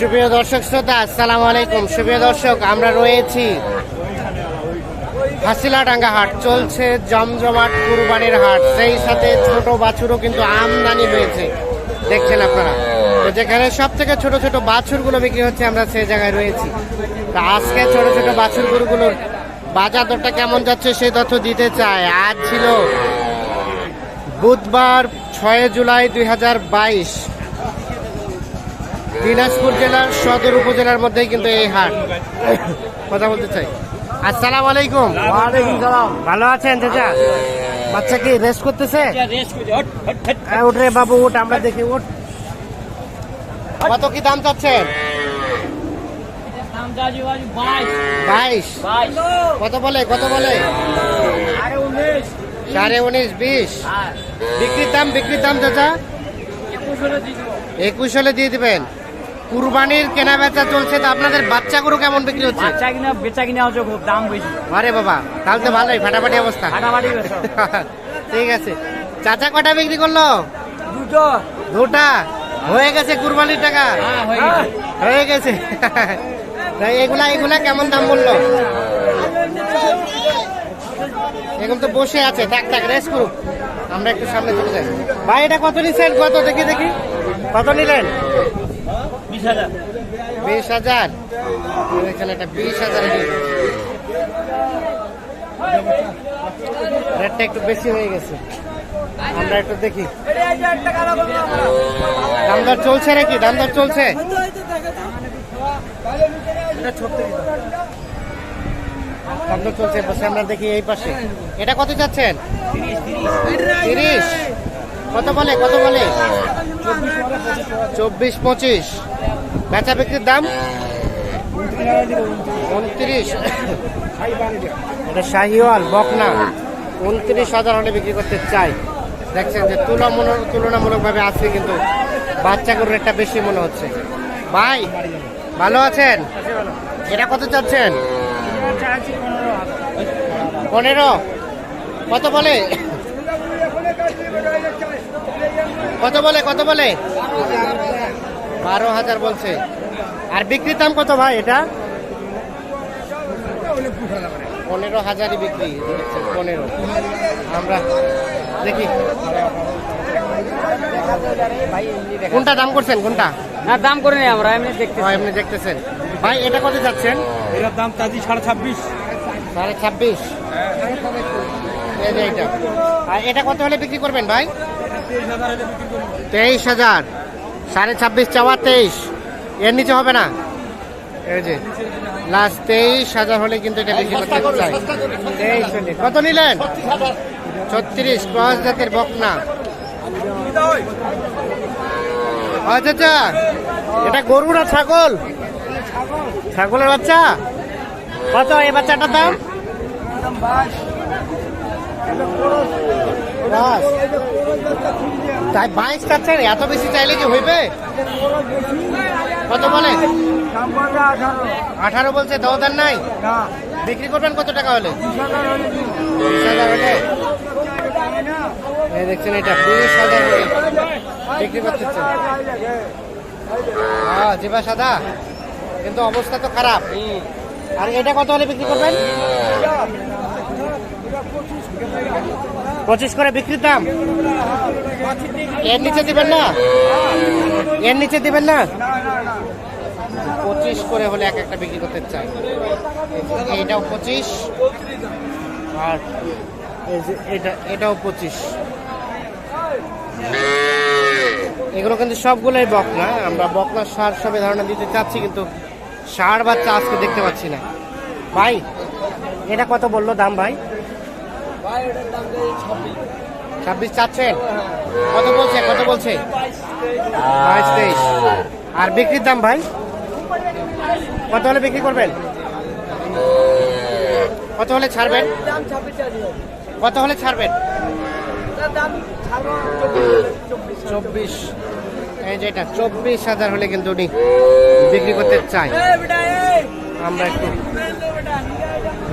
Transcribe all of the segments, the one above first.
সুপ্রিয় দর্শক শ্রোতা, আসসালামু আলাইকুম। সুপ্রিয় দর্শক, আমরা রয়েছি হাসিলাডাঙ্গা হাট। চলছে জমজমাট কুরবানির হাট। সেই সাথে ছোট বাছুরও কিন্তু আমদানি হয়েছে। দেখছেন আপনারা? তো যেখানে সব থেকে ছোট ছোট বাছুরগুলো বিক্রি হচ্ছে, আমরা সেই জায়গায় রয়েছি। তো আজকে ছোট ছোট বাছুর গরুগুলোর বাজার দরটা কেমন যাচ্ছে সেই তথ্য দিতে চাই। আজ ছিল বুধবার, ছয় জুলাই দুই হাজার বাইশ। দিনাজপুর জেলার সদর উপজেলার মধ্যেই কিন্তু এই হাট। কথা বলতে চাই। আসসালামু আলাইকুম। ভালো আছেন চাচা? বাচ্চা কি রেস্ট করতেছে? হ্যাঁ, উঠ রে বাবু উঠ আমরা দেখি উঠ। কত কি দাম চাচ্ছেন? বাইশ। কত বলে কত বলে? সাড়ে উনিশ। বিশ। বিক্রির দাম বিক্রির দাম চাচা? একুশ হলে দিয়ে দিবেন? কুরবানির কেনা বেচা চলছে তো আপনাদের বাচ্চা গরু কেমন বিক্রি হচ্ছে? বাচ্চা কিনা বেচা কিনা হচ্ছে খুব দাম বেশি। আরে বাবা তাহলে তো ভালোই ফাটাফাটি অবস্থা। ফাটাফাটি ঠিক আছে। চাচা কটা বিক্রি করল? দুটো। দুটা? হয়ে গেছে কুরবানির টাকা? হ্যাঁ, হয়ে গেছে। এগুলা এগুলা কেমন দাম বলল? এখন তো বসে আছে। থাক থাক রেস্ট করুক। আমরা একটু সামনে চলে যাই। ভাই এটা কত নিচ্ছেন? কত? দেখি দেখি। কত নিলেন? বিশ হাজার। একটা বিশ হাজার রেটটা একটু বেশি হয়ে গেছে। আমরা একটু দেখি। দামদর চলছে নাকি? দামদর চলছে? দামদর চলছে আমরা দেখি এই পাশে। এটা কত যাচ্ছেন? তিরিশ। কত বলে? কত বলে? চব্বিশ পঁচিশ। বেচা বিক্রির দাম? উনত্রিশ। এটা উনত্রিশ হাজার বিক্রি করতে চাই। দেখছেন যে তুলনামূলক তুলনামূলকভাবে আছে কিন্তু বেশি মনে হচ্ছে। ভাই, ভালো আছেন? এটা কত পনেরো। কত বলে? কত বলে কত বলে? বারো হাজার বলছে। আর বিক্রির দাম কত ভাই এটা? পনেরো হাজারই বিক্রি পনেরো। আমরা দেখি। কোনটা দাম করছেন কোনটা? না দাম করে নেই আমরা এমনি দেখতে ও, এমনি দেখতেছেন। ভাই এটা কত যাচ্ছেন? এটার দাম তাজি সাড়ে ছাব্বিশ। সাড়ে ছাব্বিশ। এটা আর এটা কত হলে বিক্রি করবেন ভাই? তেইশ হাজার। সাড়ে ছাব্বিশ চাওয়া তেইশ। এর নিচে হবে না? এই যে লাস্ট তেইশ হাজার হলে কিন্তু এটা বিক্রি করতে চাই। তেইশ কত নিলেন? ছত্রিশ ক্রস জাতের বকনা। আচ্ছা আচ্ছা। এটা গরু না ছাগল? ছাগলের বাচ্চা? কত? এই বাচ্চাটার দাম? বাস। তাই বাইশ চাচ্ছেন এত বেশি চাইলে কি হইবে? কত বলে? আঠারো বলছে দশ দরদার নাই? বিক্রি করবেন কত টাকা হলে? দেখছেন এটা বিশ হাজার বিক্রি করতেছে হ্যাঁ জিবা সাদা। কিন্তু অবস্থা তো খারাপ। আর এটা কত হলে বিক্রি করবেন? পঁচিশ করে বিক্রির দাম। এর নিচে দিবেন না? এর নিচে দিবেন না? পঁচিশ করে হলে এক একটা বিক্রি করতে চাই। এটাও পঁচিশ। আর এটা, এটাও পঁচিশ। এগুলো কিন্তু সবগুলোই বকনা। আমরা বকনা সার সবে ধারণা দিতে চাচ্ছি, কিন্তু সার বাচ্চা আজকে দেখতে পাচ্ছি না। ভাই, এটা কত বলল দাম ভাই? ছাব্বিশ। চাচ্ছেন কত বলছে? কত বলছে? বাইশ তেইশ। আর বিক্রির দাম ভাই? কত হলে বিক্রি করবেন? কত হলে ছাড়বেন? কত হলে ছাড়বেন? চব্বিশ। এই যে এটা চব্বিশ হাজার হলে কিন্তু উনি বিক্রি করতে চাই। আমরা একটু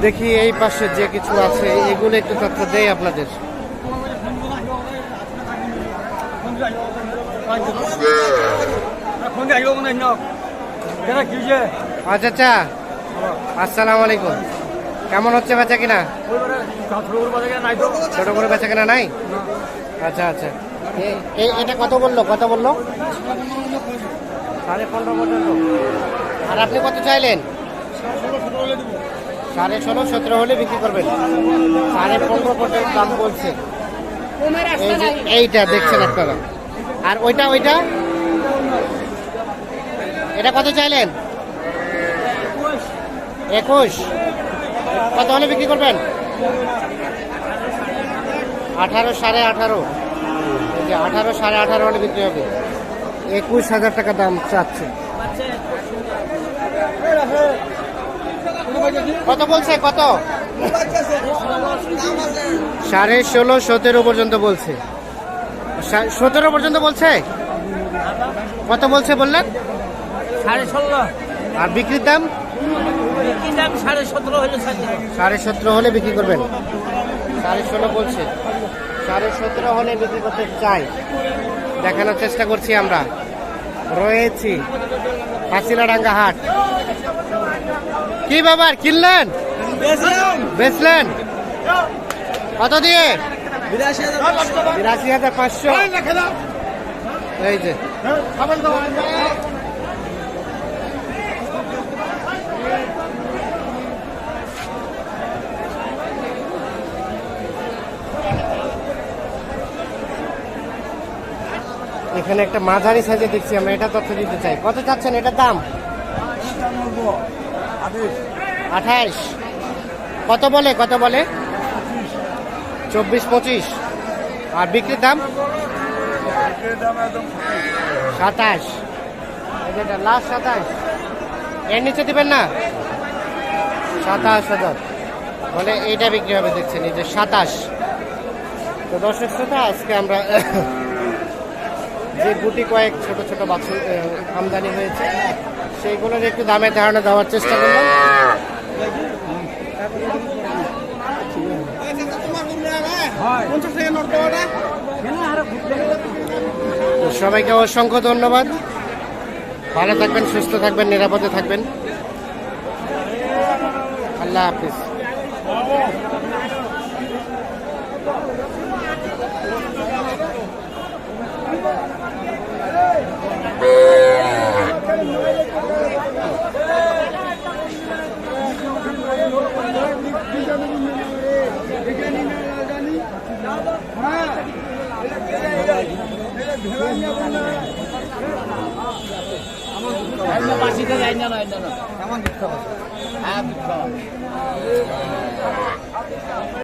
দেখি এই পাশে যে কিছু আছে এগুলো একটু তথ্য দেই আপনাদের। আচ্ছা আচ্ছা। আসসালামু আলাইকুম। কেমন হচ্ছে বেচা কিনা? ছোট করে বেচা কিনা নাই? আচ্ছা আচ্ছা। এটা কত বলল? কত বলল? সাড়ে পনেরো পর্যন্ত। আর আপনি কত চাইলেন? সাড়ে ষোলো, সতেরো হলে বিক্রি করবেন। সাড়ে পনেরো পর্যন্ত দাম বলছে। এই যে এইটা দেখছেন আপনারা। আর ওইটা ওইটা? এটা কত চাইলেন? একুশ। কত হলে বিক্রি করবেন? আঠারো সাড়ে আঠারো। এই যে আঠারো সাড়ে আঠারো হলে বিক্রি হবে। একুশ হাজার টাকা দাম চাচ্ছে। কত বলছে কত? সাড়ে ষোলো সতেরো পর্যন্ত বলছে। সতেরো পর্যন্ত বলছে? কত বলছে বললেন? সাড়ে ষোলো। আর বিক্রির দাম? সাড়ে সতেরো হলে বিক্রি করবেন। সাড়ে ষোলো বলছে। সাড়ে সতেরো হলে বিক্রি করতে চাই। দেখানোর চেষ্টা করছি আমরা। রয়েছি। হাসিলাডাঙ্গা হাট। কি বাবার কিনলেন? বেচলেন? কত দিয়ে? বিরাশি হাজার পাঁচশো। এই যে। এখানে একটা মাঝারি সাইজে দেখছি আমরা, এটা তথ্য দিতে চাই। কত চাচ্ছেন এটার দাম? আঠাইশ। কত বলে কত বলে? চব্বিশ, পঁচিশ। আর বিক্রির দাম? সাতাশ। এটা লাস্ট সাতাশ। এর নিচে দিবেন না? সাতাশ হাজার। বলে এইটা বিক্রি হবে, দেখছেন, এই যে সাতাশ। তো দর্শক শ্রোতা, আজকে আমরা যে গুটি কয়েক ছোট ছোট বাছুর আমদানি হয়েছে, সেইগুলোর একটু দামের ধারণা দেওয়ার চেষ্টা করলাম। সবাইকে অসংখ্য ধন্যবাদ। ভালো থাকবেন, সুস্থ থাকবেন, নিরাপদে থাকবেন। আল্লাহ হাফিজ। জিতে যায় না নয় না কেমন দুঃখ হ্যাঁ দুঃখ।